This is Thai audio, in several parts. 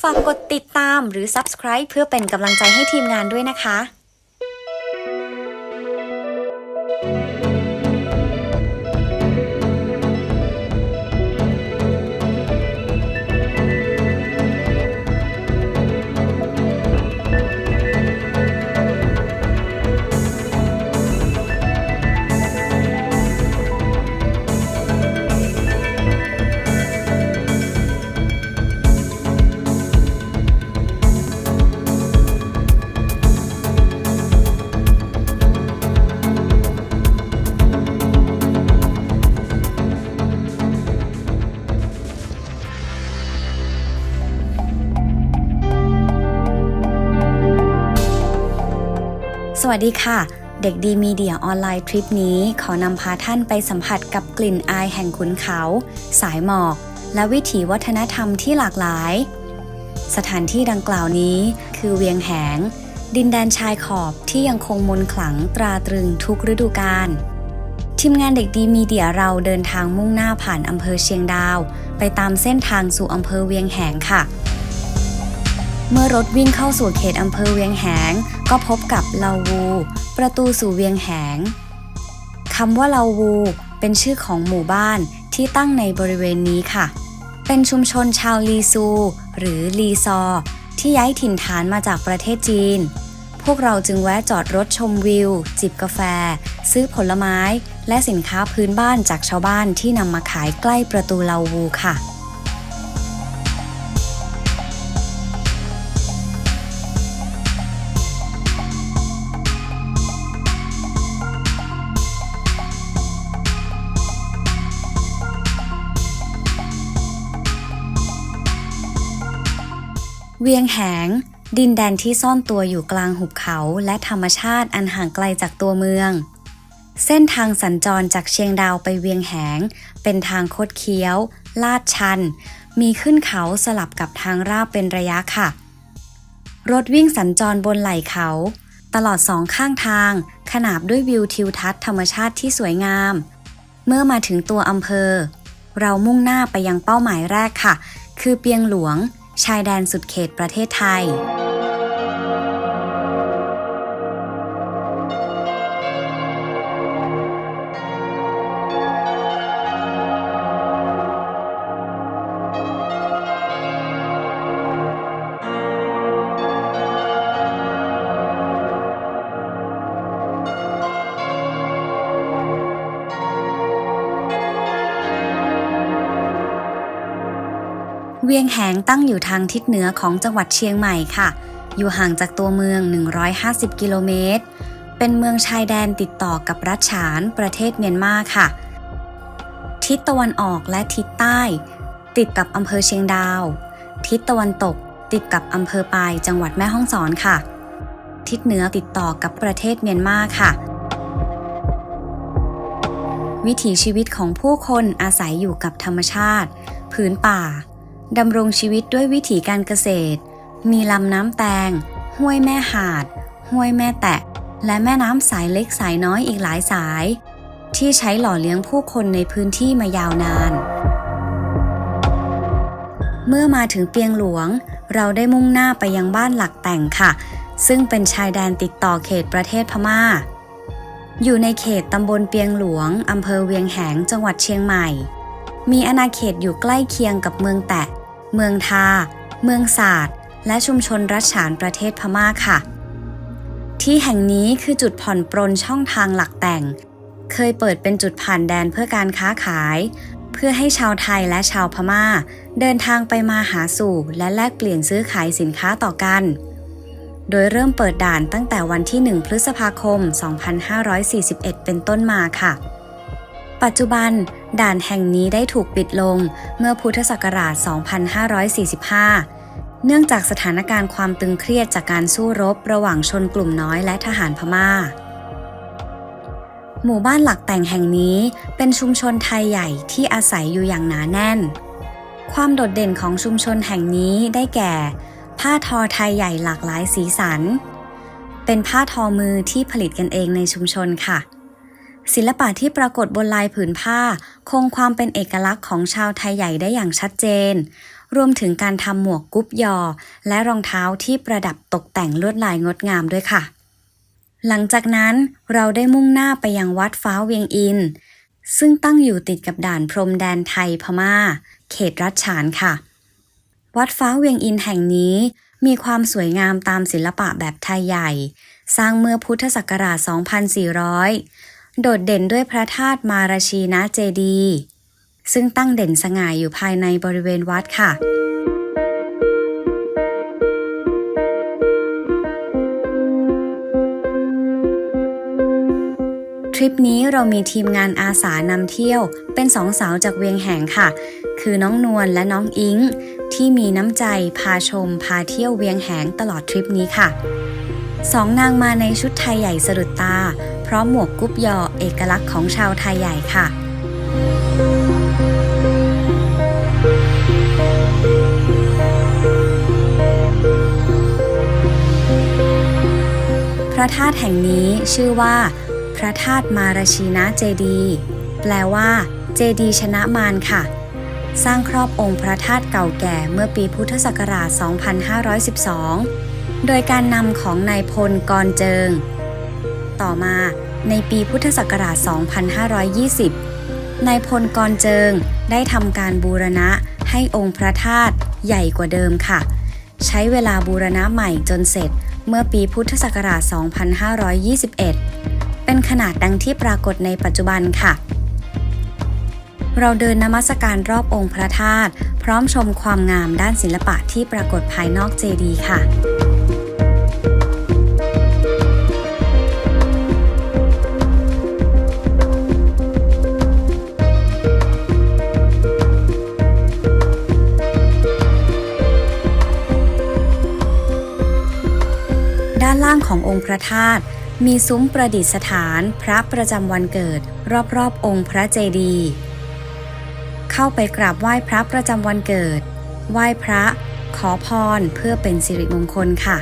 ฝากกดติดตามหรือ Subscribe เพื่อเป็นกำลังใจให้ทีมงานด้วยนะคะ วัสดีค่ะ เด็กดีมีเดียออนไลน์ทริปนี้ ขอนำพาท่านไปสัมผัสกับกลิ่นอายแห่งขุนเขา สายหมอก และวิถีวัฒนธรรมที่หลากหลาย สถานที่ดังกล่าวนี้ คือเวียงแหง ดินแดนชายขอบที่ยังคงมนขลังตราตรึงทุกฤดูกาลทีมงานเด็กดีมีเดียเราเดินทางมุ่งหน้าผ่านอำเภอเชียงดาว ไปตามเส้นทางสู่อำเภอเวียงแหงค่ะ เมื่อรถวิ่งเข้าสู่เขตอำเภอเวียงแหง ก็พบกับลาวู ประตูสู่เวียงแหงคำว่าลาวูเป็นชื่อของหมู่บ้านที่ตั้งในบริเวณนี้ค่ะ เป็นชุมชนชาวลีซู หรือลีซอ ที่ย้ายถิ่นฐานมาจากประเทศจีน พวกเราจึงแวะจอดรถชมวิว จิบกาแฟ ซื้อผลไม้ และสินค้าพื้นบ้านจากชาวบ้านที่นำมาขายใกล้ประตูลาวูค่ะ เวียงแหง ดินแดนที่ซ่อนตัวอยู่กลางหุบเขาและธรรมชาติอันห่างไกลจากตัวเมือง เส้นทางสัญจรจากเชียงดาวไปเวียงแหง เป็นทางคดเคี้ยว ลาดชัน มีขึ้นเขาสลับกับทางราบเป็นระยะค่ะ รถวิ่งสัญจรบนไหล่เขา ตลอดสองข้างทาง ขนาบด้วยวิวทิวทัศน์ธรรมชาติที่สวยงาม เมื่อมาถึงตัวอำเภอ เรามุ่งหน้าไปยังเป้าหมายแรกค่ะ คือเปียงหลวง ชายแดนสุดเขตประเทศไทย เวียงแหงตั้งอยู่ทางทิศเหนือของจังหวัดเชียงใหม่ค่ะ อยู่ห่างจากตัวเมือง 150 กิโลเมตร เป็นเมืองชายแดนติดต่อกับรัฐฉานประเทศเมียนมาค่ะ ทิศตะวันออกและทิศใต้ ติดกับอำเภอเชียงดาว ทิศตะวันตก ติดกับอำเภอปายจังหวัดแม่ฮ่องสอนค่ะ ทิศเหนือติดต่อกับประเทศเมียนมาค่ะวิถีชีวิตของผู้คนอาศัยอยู่กับธรรมชาติผืนป่า ดำรงชีวิตด้วยวิถีการเกษตร มีลำน้ำแตง ห้วยแม่หาด ห้วยแม่แตะ และแม่น้ำสายเล็กสายน้อยอีกหลายสาย ที่ใช้หล่อเลี้ยงผู้คนในพื้นที่มายาวนาน เมื่อมาถึงเปียงหลวง เราได้มุ่งหน้าไปยังบ้านหลักแต่งค่ะ ซึ่งเป็นชายแดนติดต่อเขตประเทศพม่า อยู่ในเขตตำบลเปียงหลวงอำเภอเวียงแหงจังหวัดเชียงใหม่มีอาณาเขตอยู่ใกล้เคียงกับเมืองแตะ เมืองทา เมืองศาสตร์ และชุมชนรัชฉานประเทศพม่าค่ะ ที่แห่งนี้คือจุดผ่อนปรนช่องทางหลักแต่ง เคยเปิดเป็นจุดผ่านแดนเพื่อการค้าขาย เพื่อให้ชาวไทยและชาวพม่า เดินทางไปมาหาสู่และแลกเปลี่ยนซื้อขายสินค้าต่อกัน โดยเริ่มเปิดด่านตั้งแต่วันที่ 1 พฤษภาคม 2541 เป็นต้นมาค่ะ ปัจจุบันด่านแห่งนี้ได้ถูกปิดลงเมื่อพุทธศักราช 2545 เนื่องจากสถานการณ์ความตึงเครียดจากการสู้รบระหว่างชนกลุ่มน้อยและทหารพม่า หมู่บ้านหลักแต่งแห่งนี้เป็นชุมชนไทยใหญ่ที่อาศัยอยู่อย่างหนาแน่น ความโดดเด่นของชุมชนแห่งนี้ได้แก่ ผ้าทอไทยใหญ่หลากหลายสีสัน เป็นผ้าทอมือที่ผลิตกันเองในชุมชนค่ะ ศิลปะที่ปรากฏบนลายผืนผ้า คงความเป็นเอกลักษณ์ของชาวไทยใหญ่ได้อย่างชัดเจน รวมถึงการทำหมวกกุ๊บยอ และรองเท้าที่ประดับตกแต่งลวดลายงดงามด้วยค่ะ หลังจากนั้นเราได้มุ่งหน้าไปยังวัดฟ้าเวียงอิน ซึ่งตั้งอยู่ติดกับด่านพรมแดนไทยพม่า เขตรัชฉานค่ะ วัดฟ้าเวียงอินแห่งนี้มีความสวยงามตามศิลปะแบบไทยใหญ่ สร้างเมื่อพุทธศักราช 2400 โดดเด่นด้วยพระธาตุมาราชีนะเจดี ซึ่งตั้งเด่นสง่าอยู่ภายในบริเวณวัดค่ะทริปนี้เรามีทีมงานอาสานำเที่ยวเป็นสองสาวจากเวียงแหงค่ะ คือน้องนวลและน้องอิง ที่มีน้ำใจพาชมพาเที่ยวเวียงแหงตลอดทริปนี้ค่ะสองนางมาในชุดไทยใหญ่สะดุดตา พร้อมหมวกกุ๊บยอเอกลักษณ์ของชาวไทยใหญ่ค่ะพระธาตุแห่งนี้ชื่อว่า พระธาตุมารชีนะเจดี แปลว่าเจดีชนะมารค่ะ สร้างครอบองค์พระธาตุเก่าแก่เมื่อปีพุทธศักราช 2512 โดยการนำของนายพลกรเจิง ต่อมาในปีพุทธศักราช 2520 นายพลกรเจิงได้ทำการบูรณะให้องค์พระธาตุใหญ่กว่าเดิมค่ะ ใช้เวลาบูรณะใหม่จนเสร็จเมื่อปีพุทธศักราช 2521 เป็นขนาดดังที่ปรากฏในปัจจุบันค่ะ เราเดินนมัสการรอบองค์พระธาตุพร้อมชมความงามด้านศิลปะที่ปรากฏภายนอกเจดีย์ค่ะ ขององค์พระธาตุมีซุ้มประดิษฐานพระประจำวันเกิด รอบๆองค์พระเจดีย์เข้าไปกราบไหว้พระประจำวันเกิด ไหว้พระ ขอพรเพื่อเป็นสิริมงคลค่ะ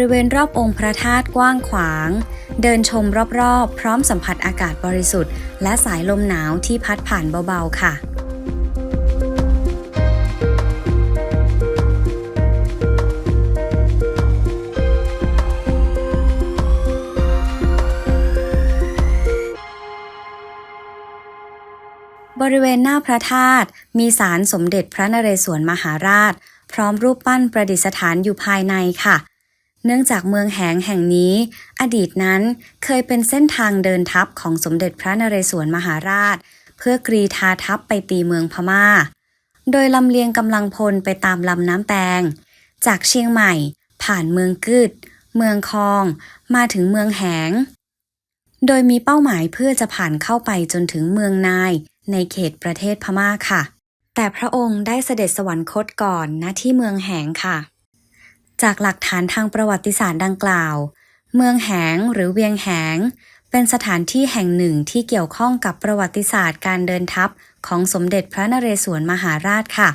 ริเวณรอบองค์พระธาตุกว้างขวาง เดินชมรอบๆ พร้อมสัมผัสอากาศบริสุทธิ์ และสายลมหนาวที่พัดผ่านเบาๆค่ะบริเวณหน้าพระธาตุมีศาลสมเด็จพระนเรศวรมหาราช พร้อมรูปปั้นประดิษฐานอยู่ภายในค่ะ เนื่องจากเมืองแหงแห่งนี้ อดีตนั้นเคยเป็นเส้นทางเดินทัพของสมเด็จพระนเรศวรมหาราช เพื่อกรีธาทัพไปตีเมืองพม่า โดยลำเลียงกำลังพลไปตามลำน้ำแตง จากเชียงใหม่ ผ่านเมืองกึดเมืองคอง มาถึงเมืองแหง โดยมีเป้าหมายเพื่อจะผ่านเข้าไปจนถึงเมืองนาย ในเขตประเทศพม่าค่ะ แต่พระองค์ได้เสด็จสวรรคตก่อนณที่เมืองแหงค่ะ จากหลักฐานทางประวัติศาสตร์ดังกล่าว เมืองแหงหรือเวียงแหง เป็นสถานที่แห่งหนึ่งที่เกี่ยวข้องกับประวัติศาสตร์การเดินทัพของสมเด็จพระนเรศวรมหาราชค่ะ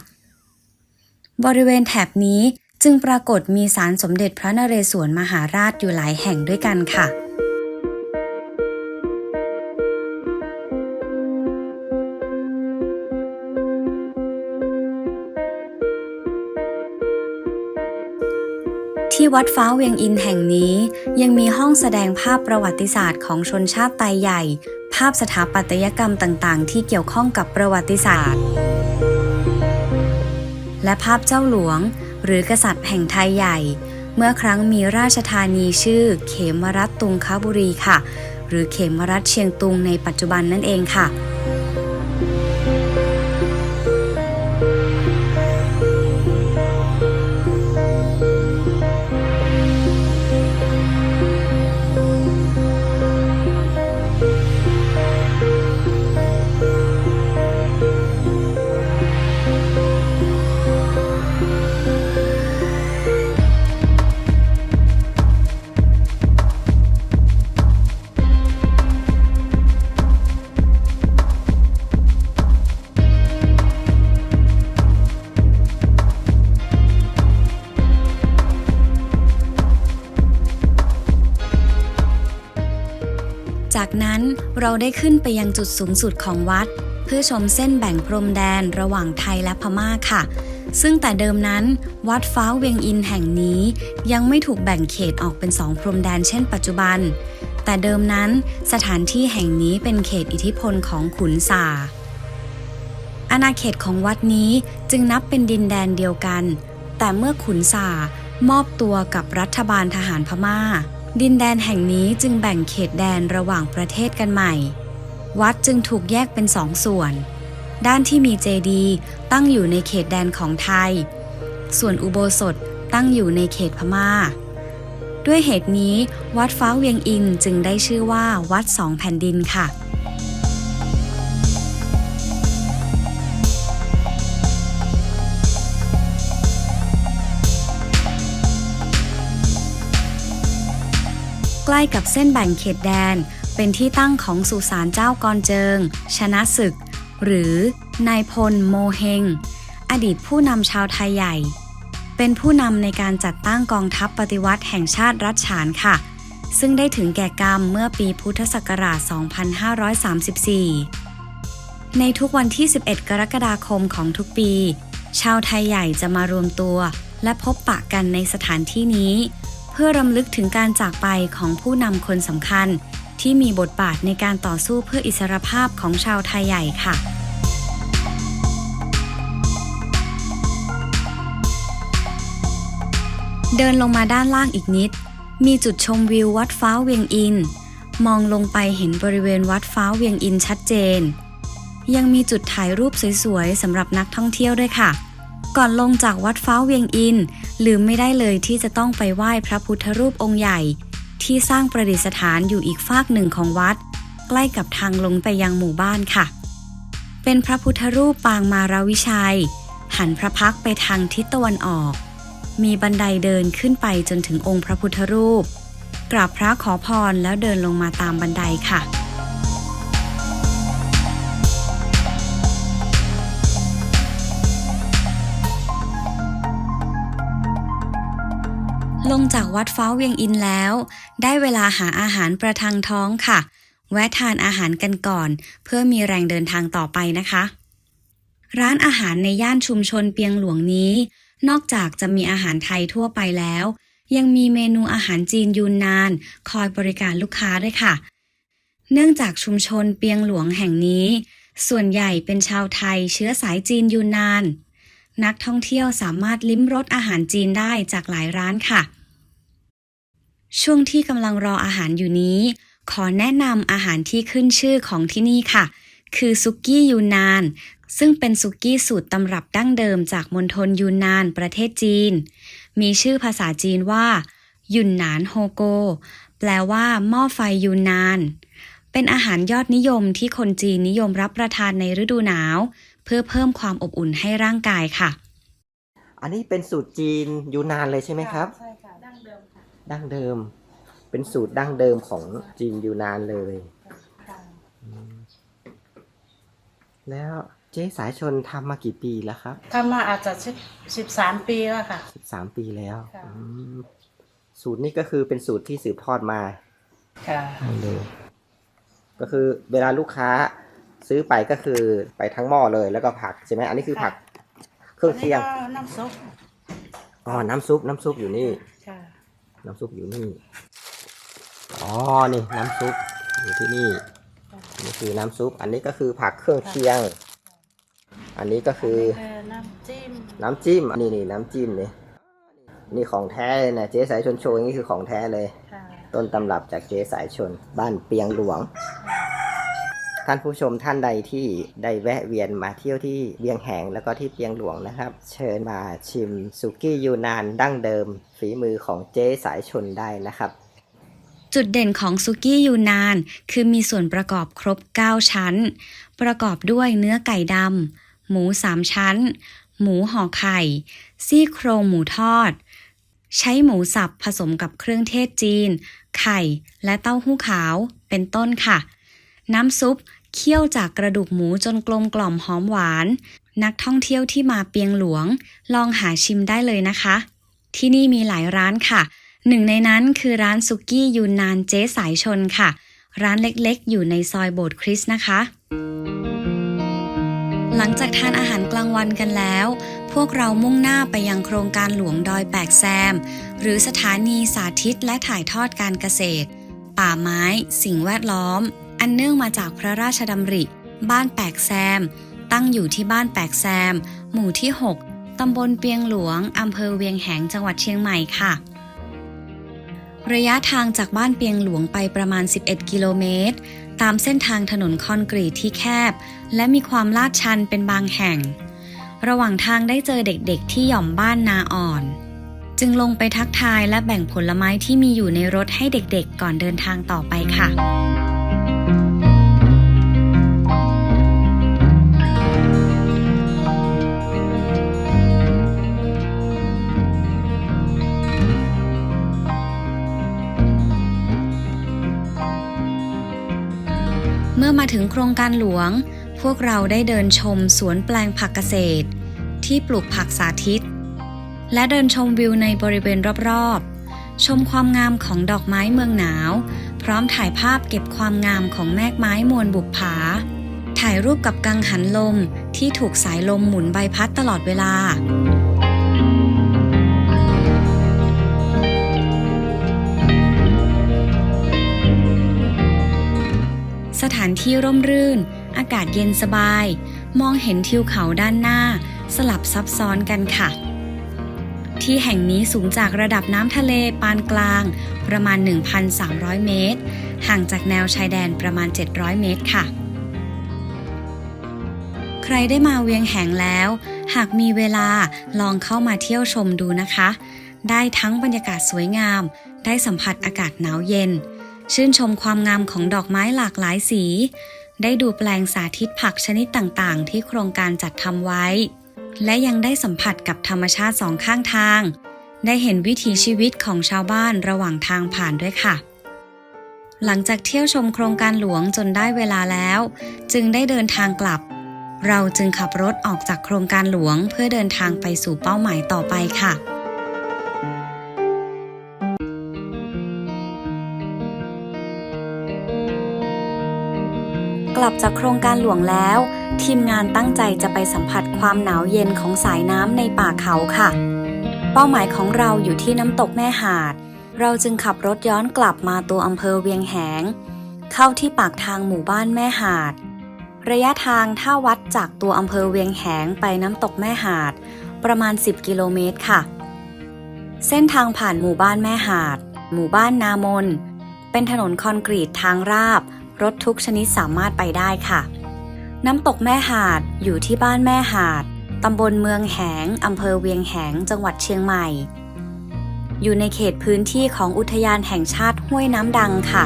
บริเวณแถบนี้จึงปรากฏมีศาลสมเด็จพระนเรศวรมหาราชอยู่หลายแห่งด้วยกันค่ะ วัดฟ้าเวียงอินแห่งนี้ ยังมีห้องแสดงภาพประวัติศาสตร์ของชนชาติไตใหญ่ ภาพสถาปัตยกรรมต่างๆ ที่เกี่ยวข้องกับประวัติศาสตร์ และภาพเจ้าหลวง หรือกษัตริย์แห่งไทยใหญ่ เมื่อครั้งมีราชธานีชื่อ เขมรัตตุงคบุรีค่ะ หรือเขมรัตเชียงตุงในปัจจุบันนั่นเองค่ะ ได้ขึ้นไปยังจุดสูงสุดของวัด เพื่อชมเส้นแบ่งพรมแดนระหว่างไทยและพม่าค่ะ ซึ่งแต่เดิมนั้น วัดฟ้าเวียงอินแห่งนี้ ยังไม่ถูกแบ่งเขตออกเป็นสองพรมแดนเช่นปัจจุบัน แต่เดิมนั้นสถานที่แห่งนี้เป็นเขตอิทธิพลของขุนสาอาณาเขตของวัดนี้จึงนับเป็นดินแดนเดียวกัน แต่เมื่อขุนสามอบตัวกับรัฐบาลทหารพม่า ดินแดนแห่งนี้จึงแบ่งเขตแดนระหว่างประเทศกันใหม่ วัดจึงถูกแยกเป็นสองส่วน ด้านที่มีเจดีตั้งอยู่ในเขตแดนของไทย ส่วนอุโบสถตั้งอยู่ในเขตพม่า ด้วยเหตุนี้ วัดฟ้าเวียงอินจึงได้ชื่อว่าวัดสองแผ่นดินค่ะ ล้กับเส้นแบ่งเขตแดน เป็นที่ตั้งของสุสานเจ้ากรเจิง ชนะศึก หรือนายพลโมเฮง อดีตผู้นำชาวไทยใหญ่ เป็นผู้นำในการจัดตั้งกองทัพปฏิวัติแห่งชาติรัชฉานค่ะ ซึ่งได้ถึงแก่กรรมเมื่อปีพุทธศักราช 2534 ในทุกวันที่ 11 กรกฎาคมของทุกปี ชาวไทยใหญ่จะมารวมตัว และพบปะกันในสถานที่นี้ เพื่อรำลึกถึงการจากไปของผู้นำคนสำคัญ ที่มีบทบาทในการต่อสู้เพื่ออิสรภาพของชาวไทยใหญ่ค่ะเดินลงมาด้านล่างอีกนิด มีจุดชมวิววัดฟ้าเวียงอิน มองลงไปเห็นบริเวณวัดฟ้าเวียงอินชัดเจน ยังมีจุดถ่ายรูปสวยๆสำหรับนักท่องเที่ยวด้วยค่ะ ก่อนลงจากวัดฟ้าเวียงอินลืมไม่ได้เลยที่จะต้องไปไหว้พระพุทธรูปองค์ใหญ่ ที่สร้างประดิษฐานอยู่อีกฟากหนึ่งของวัด ใกล้กับทางลงไปยังหมู่บ้านค่ะ เป็นพระพุทธรูปปางมาราวิชัย หันพระพักไปทางทิศตะวันออก มีบันไดเดินขึ้นไปจนถึงองค์พระพุทธรูป กราบพระขอพรแล้วเดินลงมาตามบันไดค่ะ ลงจากวัดฟ้าเวียงอินแล้ว ได้เวลาหาอาหารประทังท้องค่ะ แวะทานอาหารกันก่อน เพื่อมีแรงเดินทางต่อไปนะคะ ร้านอาหารในย่านชุมชนเปียงหลวงนี้ นอกจากจะมีอาหารไทยทั่วไปแล้ว ยังมีเมนูอาหารจีนยูนนาน คอยบริการลูกค้าด้วยค่ะ เนื่องจากชุมชนเปียงหลวงแห่งนี้ ส่วนใหญ่เป็นชาวไทยเชื้อสายจีนยูนนาน นักท่องเที่ยวสามารถลิ้มรสอาหารจีนได้จากหลายร้านค่ะ ช่วงที่กำลังรออาหารอยู่นี้ ขอแนะนำอาหารที่ขึ้นชื่อของที่นี่ค่ะ คือซุกี้ยูนาน ซึ่งเป็นซุกี้สูตรตำรับดั้งเดิมจากมณฑลยูนนานประเทศจีน มีชื่อภาษาจีนว่ายุนนานโฮโก แปลว่าหม้อไฟยูนนาน เป็นอาหารยอดนิยมที่คนจีนนิยมรับประทานในฤดูหนาว เพื่อเพิ่มความอบอุ่นให้ร่างกายค่ะ อันนี้เป็นสูตรจีนยูนานเลยใช่ไหมครับ ใช่ค่ะดั้งเดิมค่ะดั้งเดิม เป็นสูตรดั้งเดิมของจีนยูนานเลยค่ะอืมแล้วเจ๊สายชนทำมากี่ปีแล้วครับทำมาอาจจะสิบสิบสามปีแล้วค่ะ สิบสามปีแล้วค่ะ อืมสูตรนี้ก็คือเป็นสูตรที่สืบทอดมาค่ะเลยก็คือเวลาลูกค้า ซื้อไปก็คือไปทั้งหม้อเลยแล้วก็ผักใช่ไหมอันนี้คือผักเครื่องเคียงอันนี้ก็น้ำซุปอ๋อน้ำซุปน้ำซุปอยู่นี่ ค่ะน้ำซุปอยู่นี่ อ๋อ นี่น้ำซุปอยู่ที่นี่ นี่คือน้ำซุป อันนี้ก็คือผักเครื่องเคียง อันนี้ก็คือเออน้ำจิ้มน้ำจิ้มอันนี้นี่น้ำจิ้มนี่ นี่ของแท้เลยนะเจ๊สายชนโชว์อย่างนี้คือของแท้เลย ค่ะต้นตำรับจากเจ๊สายชน บ้านเปียงหลวง ท่านผู้ชมท่านใดที่ได้แวะเวียนมาเที่ยวที่เวียงแหงแล้วก็ที่เปียงหลวงนะครับ เชิญมาชิมสุกี้ยูนานดั้งเดิม ฝีมือของเจ๊สายชนได้นะครับ จุดเด่นของซุกี้ยูนาน คือมีส่วนประกอบครบ 9 ชั้น ประกอบด้วยเนื้อไก่ดำหมู 3 ชั้น หมูห่อไข่ ซี่โครงหมูทอด ใช้หมูสับผสมกับเครื่องเทศจีน ไข่ และเต้าหู้ขาวเป็นต้นค่ะ น้ำซุปเคี่ยวจากกระดูกหมูจนกลมกล่อมหอมหวาน นักท่องเที่ยวที่มาเปียงหลวง ลองหาชิมได้เลยนะคะ ที่นี่มีหลายร้านค่ะ หนึ่งในนั้นคือร้านซุกี้ยูนนานเจ๊สายชนค่ะ ร้านเล็กๆ อยู่ในซอยโบสถ์คริสต์นะคะ หลังจากทานอาหารกลางวันกันแล้ว พวกเรามุ่งหน้าไปยังโครงการหลวงดอยแปกแซม หรือสถานีสาธิตและถ่ายทอดการเกษตร ป่าไม้ สิ่งแวดล้อม อันเนื่องมาจากพระราชดำริ บ้านแปกแซม ตั้งอยู่ที่บ้านแปกแซม หมู่ที่ 6 ตำบลเปียงหลวง อำเภอเวียงแหงจังหวัดเชียงใหม่ค่ะ ระยะทางจากบ้านเปียงหลวงไปประมาณ 11 กิโลเมตร ตามเส้นทางถนนคอนกรีตที่แคบ และมีความลาดชันเป็นบางแห่ง ระหว่างทางได้เจอเด็กๆ ที่หย่อมบ้านนาอ่อนจึงลงไปทักทายและแบ่งผลไม้ที่มีอยู่ในรถให้เด็กๆ ก่อนเดินทางต่อไปค่ะ เมื่อมาถึงโครงการหลวง พวกเราได้เดินชมสวนแปลงผักเกษตร ที่ปลูกผักสาธิต และเดินชมวิวในบริเวณรอบๆ ชมความงามของดอกไม้เมืองหนาว พร้อมถ่ายภาพเก็บความงามของแมกไม้มวลบุปผา ถ่ายรูปกับกังหันลมที่ถูกสายลมหมุนใบพัดตลอดเวลา สถานที่ร่มรื่น อากาศเย็นสบาย มองเห็นทิวเขาด้านหน้า สลับซับซ้อนกันค่ะ ที่แห่งนี้สูงจากระดับน้ำทะเลปานกลางประมาณ 1,300 เมตร ห่างจากแนวชายแดนประมาณ 700 เมตรค่ะใครได้มาเวียงแหงแล้ว หากมีเวลาลองเข้ามาเที่ยวชมดูนะคะ ได้ทั้งบรรยากาศสวยงาม ได้สัมผัสอากาศหนาวเย็น ชื่นชมความงามของดอกไม้หลากหลายสี ได้ดูแปลงสาธิตผักชนิดต่างๆ ที่โครงการจัดทำไว้ และยังได้สัมผัสกับธรรมชาติสองข้างทาง ได้เห็นวิถีชีวิตของชาวบ้านระหว่างทางผ่านด้วยค่ะหลังจากเที่ยวชมโครงการหลวงจนได้เวลาแล้ว จึงได้เดินทางกลับ เราจึงขับรถออกจากโครงการหลวงเพื่อเดินทางไปสู่เป้าหมายต่อไปค่ะ ลับจากโครงการหลวงแล้ว ทีมงานตั้งใจจะไปสัมผัสความหนาวเย็นของสายน้ำในป่าเขาค่ะ เป้าหมายของเราอยู่ที่น้ำตกแม่หาด เราจึงขับรถย้อนกลับมาตัวอำเภอเวียงแหง เข้าที่ปากทางหมู่บ้านแม่หาด ระยะทางถ้าวัดจากตัวอำเภอเวียงแหงไปน้ำตกแม่หาด ประมาณ 10 กิโลเมตรค่ะ เส้นทางผ่านหมู่บ้านแม่หาด หมู่บ้านนามนเป็นถนนคอนกรีตทางราบ รถทุกชนิดสามารถไปได้ค่ะ น้ำตกแม่หาดอยู่ที่บ้านแม่หาดตำบลเมืองแหงอำเภอเวียงแหง จังหวัดเชียงใหม่ อยู่ในเขตพื้นที่ของอุทยานแห่งชาติห้วยน้ำดังค่ะ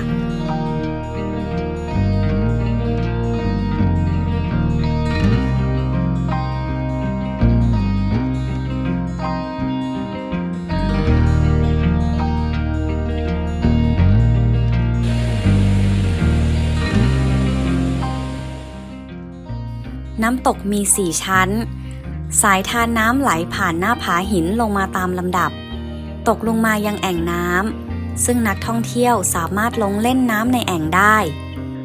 น้ำตกมี 4 ชั้น สายทานน้ำไหลผ่านหน้าผาหินลงมาตามลำดับ ตกลงมายังแอ่งน้ำซึ่งนักท่องเที่ยวสามารถลงเล่นน้ำในแอ่งได้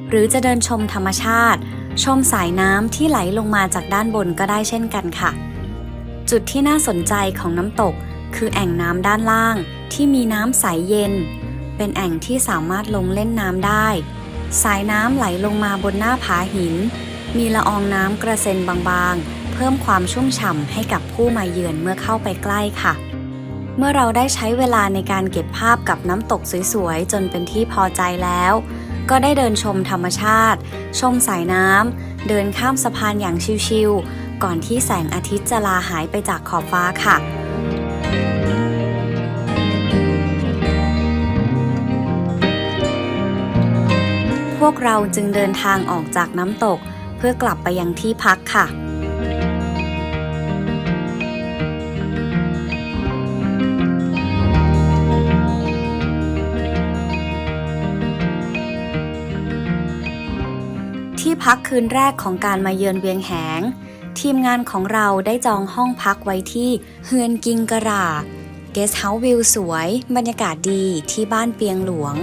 หรือจะเดินชมธรรมชาติ ชมสายน้ำที่ไหลลงมาจากด้านบนก็ได้เช่นกันค่ะ จุดที่น่าสนใจของน้ำตกคือแอ่งน้ำด้านล่างที่มีน้ำใสเย็น เป็นแอ่งที่สามารถลงเล่นน้ำได้ สายน้ำไหลลงมาบนหน้าผาหิน มีละอองน้ำกระเซ็นบางๆ เพิ่มความชุ่มฉ่ำให้กับผู้มาเยือนเมื่อเข้าไปใกล้ค่ะ เมื่อเราได้ใช้เวลาในการเก็บภาพกับน้ำตกสวยๆ จนเป็นที่พอใจแล้ว ก็ได้เดินชมธรรมชาติ ชมสายน้ำ เดินข้ามสะพานอย่างชิวๆ ก่อนที่แสงอาทิตย์จะลาหายไปจากขอบฟ้าค่ะพวกเราจึงเดินทางออกจากน้ำตก พื่อกลับไปยังที่พักค่ะที่พักคืนแรกของการมาเยือนเวียงแหง ทีมงานของเราได้จองห้องพักไว้ที่เฮือนกิงกระราเกสเฮาส์วิวสวย บรรยากาศดีที่บ้านเปียงหลวง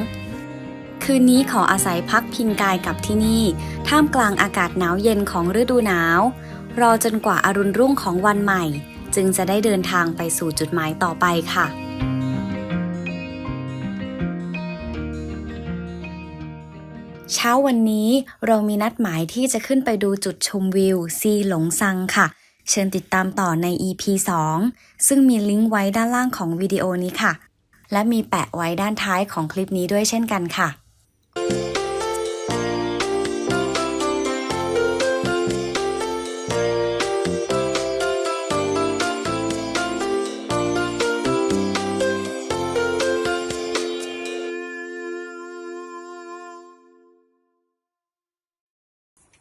คืคืนนี้ขออาศัยพักพิงกายกับที่นี่ ท่ามกลางอากาศหนาวเย็นของฤดูหนาว รอจนกว่าอารุณรุ่งของวันใหม่ จึงจะได้เดินทางไปสู่จุดหมายต่อไปค่ะเช้าวันนี้เรามีนัดหมายที่จะขึ้นไปดูจุดชมวิวซีหลงซังค่ะ เชิญติดตามต่อใน EP 2 ซึ่งมีลิงก์ไว้ด้านล่างของวิดีโอนี้ค่ะ และมีแปะไว้ด้านท้ายของคลิปนี้ด้วยเช่นกันค่ะ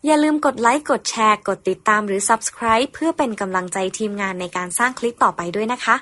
อย่าลืมกดไลค์ กดแชร์ กดติดตามหรือ Subscribe เพื่อเป็นกำลังใจทีมงานในการสร้างคลิปต่อไปด้วยนะคะ